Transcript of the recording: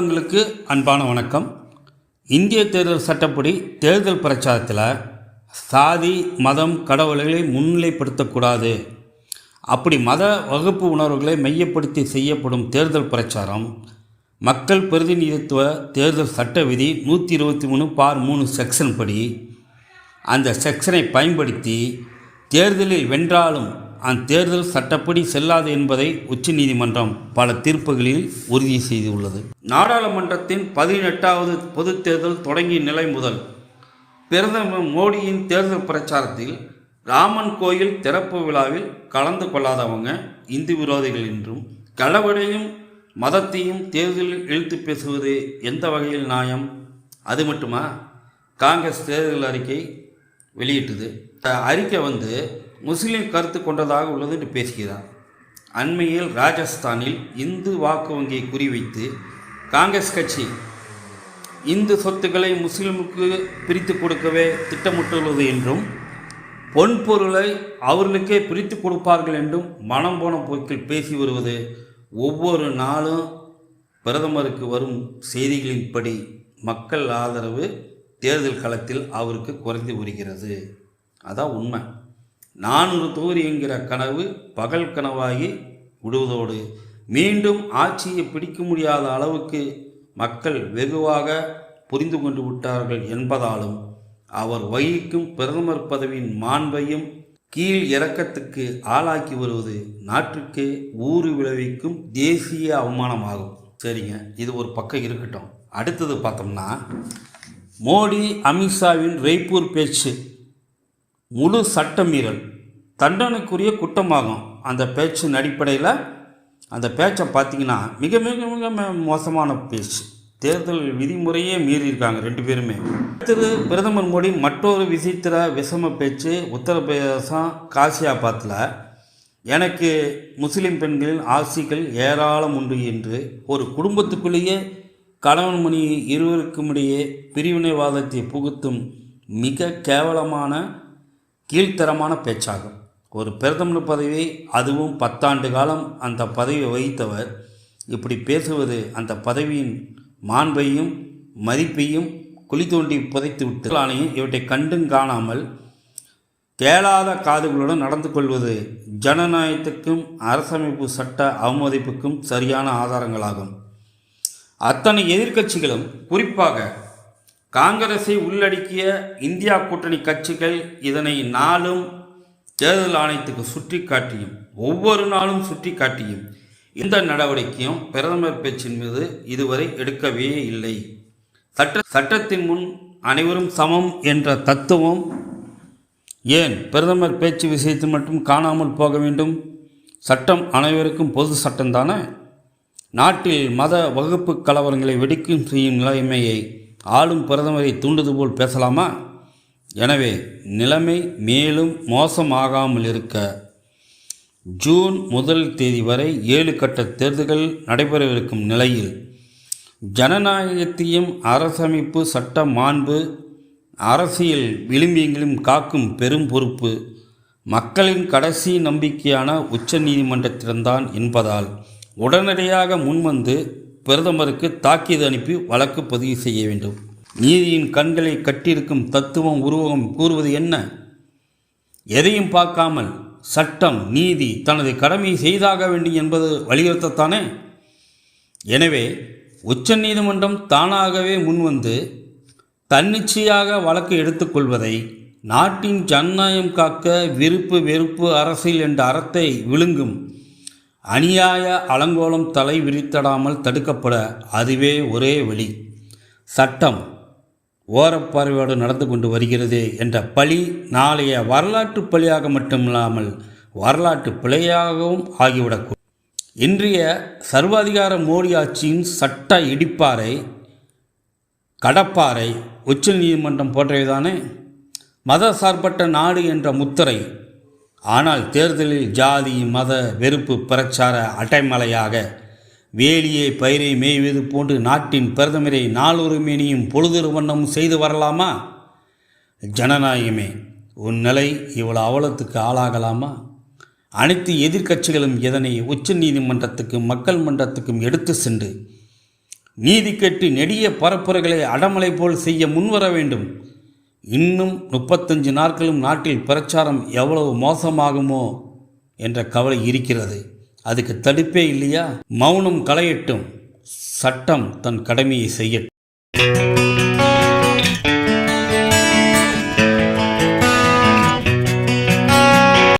உள்ளங்களுக்கு அன்பான வணக்கம். இந்திய தேர்தல் சட்டப்படி தேர்தல் பிரச்சாரத்தில் சாதி மதம் கடவுள்களை முன்னிலைப்படுத்தக்கூடாது. அப்படி மத வகுப்பு உணர்வுகளை மையப்படுத்தி செய்யப்படும் தேர்தல் பிரச்சாரம் மக்கள் பிரதிநிதித்துவ தேர்தல் சட்ட விதி நூற்றி இருபத்தி மூணு பார் மூணு செக்ஷன் படி. அந்த செக்ஷனை பயன்படுத்தி தேர்தலில் வென்றாலும் அந்த தேர்தல் சட்டப்படி செல்லாது என்பதை உச்சநீதிமன்றம் பல தீர்ப்புகளில் உறுதி செய்துள்ளது. நாடாளுமன்றத்தின் பதினெட்டாவது பொது தேர்தல் தொடங்கிய நிலை முதல் பிரதமர் மோடியின் தேர்தல் பிரச்சாரத்தில் ராமன் கோயில் திறப்பு விழாவில் கலந்து கொள்ளாதவங்க இந்து விரோதிகள் என்றும் களவடையும் மதத்தையும் தேர்தலில் இழுத்து பேசுவது எந்த வகையில் நியாயம்? அது மட்டுமா? காங்கிரஸ் தேர்தல் அறிக்கை வெளியிட்டது. அறிக்கை வந்து முஸ்லீம் கருத்து கொண்டதாக உள்ளது என்று பேசுகிறார். அண்மையில் ராஜஸ்தானில் இந்து வாக்கு வங்கியை குறிவைத்து காங்கிரஸ் கட்சி இந்து சொத்துக்களை முஸ்லீமுக்கு பிரித்து கொடுக்கவே திட்டமிட்டுள்ளது என்றும் பொன் பொருளை அவர்களுக்கே பிரித்து கொடுப்பார்கள் என்றும் மனம் போன போக்கில் பேசி வருவது ஒவ்வொரு நாளும் பிரதமருக்கு வரும் செய்திகளின்படி மக்கள் ஆதரவு தேர்தல் களத்தில் அவருக்கு குறைந்து வருகிறது. அதான் உண்மை. நானூறு தொகுதி என்கிற கனவு பகல் கனவாகி விடுவதோடு மீண்டும் ஆட்சியை பிடிக்க முடியாத அளவுக்கு மக்கள் வெகுவாக புரிந்து கொண்டு விட்டார்கள் என்பதாலும் அவர் வகிக்கும் பிரதமர் பதவியின் மாண்பையும் கீழ் இறக்கத்துக்கு ஆளாக்கி வருவது நாட்டுக்கே ஊறு விளைவிக்கும் தேசிய அவமானமாகும். சரிங்க. இது ஒரு பக்கம் இருக்கட்டும். அடுத்தது பார்த்தோம்னா மோடி அமித்ஷாவின் ரெய்ப்பூர் பேச்சு. முழு சட்டமீறல். தண்டனைக்குரிய குற்றமாகும். அந்த பேச்சின் அடிப்படையில் அந்த பேச்சை பார்த்தீங்கன்னா மிக மிக மிக மோசமான பேச்சு. தேர்தல் விதிமுறையே மீறியிருக்காங்க ரெண்டு பேருமே. அடுத்தது பிரதமர் மோடி மற்றொரு விசித்திர விஷம பேச்சு உத்தரப்பிரதேசம் காசியாபாத்தில் எனக்கு முஸ்லீம் பெண்களின் ஆசிகள் ஏராளம் உண்டு என்று ஒரு குடும்பத்துக்குள்ளேயே கணவன் மணி இருவருக்கும் இடையே பிரிவினைவாதத்தை புகுத்தும் மிக கேவலமான கீழ்த்தரமான பேச்சாகும். ஒரு பிரதமர் பதவி அதுவும் பத்தாண்டு காலம் அந்த பதவியை வகித்தவர். இப்படி பேசுவது அந்த பதவியின் மாண்பையும் மதிப்பையும் குழி தோண்டி புதைத்து விட்டு ஆணையும் இவற்றை கண்டும் காணாமல் கேளாத காதுகளுடன் நடந்து கொள்வது ஜனநாயகத்துக்கும் அரசமைப்பு சட்ட அவமதிப்புக்கும் சரியான ஆதாரங்களாகும். அத்தனை எதிர்க்கட்சிகளும் குறிப்பாக காங்கிரஸை உள்ளடக்கிய இந்தியா கூட்டணி கட்சிகள் இதனை நாளும் தேர்தல் ஆணையத்துக்கு சுற்றி காட்டியும் ஒவ்வொரு நாளும் சுட்டி காட்டியும் இந்த நடவடிக்கையும் பிரதமர் பேச்சின் மீது இதுவரை எடுக்கவே இல்லை. சட்ட சட்டத்தின் முன் அனைவரும் சமம் என்ற தத்துவம் ஏன் பிரதமர் பேச்சு விஷயத்தில் மட்டும் காணாமல் போக வேண்டும்? சட்டம் அனைவருக்கும் பொது சட்டம்தானே? நாட்டில் மத வகுப்பு கலவரங்களை வெடிக்கும் செய்யும் நிலைமையை ஆளும் பிரதமரை தூண்டுது போல் பேசலாமா? எனவே நிலைமை மேலும் மோசமாகாமல் இருக்க ஜூன் முதல் தேதி வரை ஏழு கட்ட தேர்தல்கள் நடைபெறவிருக்கும் நிலையில் ஜனநாயகத்தையும் அரசமைப்பு சட்ட மாண்பு அரசியல் விளிம்பியங்களையும் காக்கும் பெரும் பொறுப்பு மக்களின் கடைசி நம்பிக்கையான உச்ச நீதிமன்றத்திடம்தான் என்பதால் உடனடியாக முன்வந்து பிரதமருக்கு தாக்கீது அனுப்பி வழக்கு பதிவு செய்ய வேண்டும். நீதியின் கண்களை கட்டியிருக்கும் தத்துவம் உருவகம் கூறுவது என்ன? எதையும் பார்க்காமல் சட்டம் நீதி தனது கடமையை செய்தாக வேண்டும் என்பது வலியுறுத்தத்தானே? எனவே உச்சநீதிமன்றம் தானாகவே முன்வந்து தன்னிச்சையாக வழக்கு எடுத்துக்கொள்வதை நாட்டின் ஜனநாயகம் காக்க விருப்பு வெறுப்பு அரசியல் என்ற அறத்தை விழுங்கும் அநியாய அலங்கோலம் தலை விரித்தடாமல் தடுக்கப்பட அதுவே ஒரே வழி. சட்டம் ஓரப்பார்வையோடு நடந்து கொண்டு வருகிறது என்ற பழி நாளைய வரலாற்று பழியாக மட்டுமில்லாமல் வரலாற்று பிழையாகவும் ஆகிவிடக்கூடும். இன்றைய சர்வாதிகார மோடி ஆட்சியின் சட்ட இடிப்பாறை கடப்பாறை உச்ச நீதிமன்றம் போன்றவைதானே? மத சார்பற்ற நாடு என்ற முத்திரை ஆனால் தேர்தலில் ஜாதி மத வெறுப்பு பிரச்சார அட்டைமலையாக வேலியை பயிரை மேய்வது போன்று நாட்டின் பிரதமரை நாளொரு மேனியும் பொழுதொரு வண்ணமும் செய்து வரலாமா? ஜனநாயகமே உன் நிலை இவ்வளவு அவலத்துக்கு ஆளாகலாமா? அனைத்து எதிர்க்கட்சிகளும் இதனை உச்ச நீதிமன்றத்துக்கும் மக்கள் மன்றத்துக்கும் எடுத்து சென்று நீதி கெட்டு நெடிய பரப்புரைகளை அடமலை போல் செய்ய முன்வர வேண்டும்? இன்னும் முப்பத்தஞ்சு நாட்களும் நாட்டில் பிரச்சாரம் எவ்வளவு மோசமாகுமோ என்ற கவலை இருக்கிறது. அதுக்கு தடுப்பே இல்லையா? மௌனம் களையட்டும். சட்டம் தன் கடமையை செய்யட்டும்.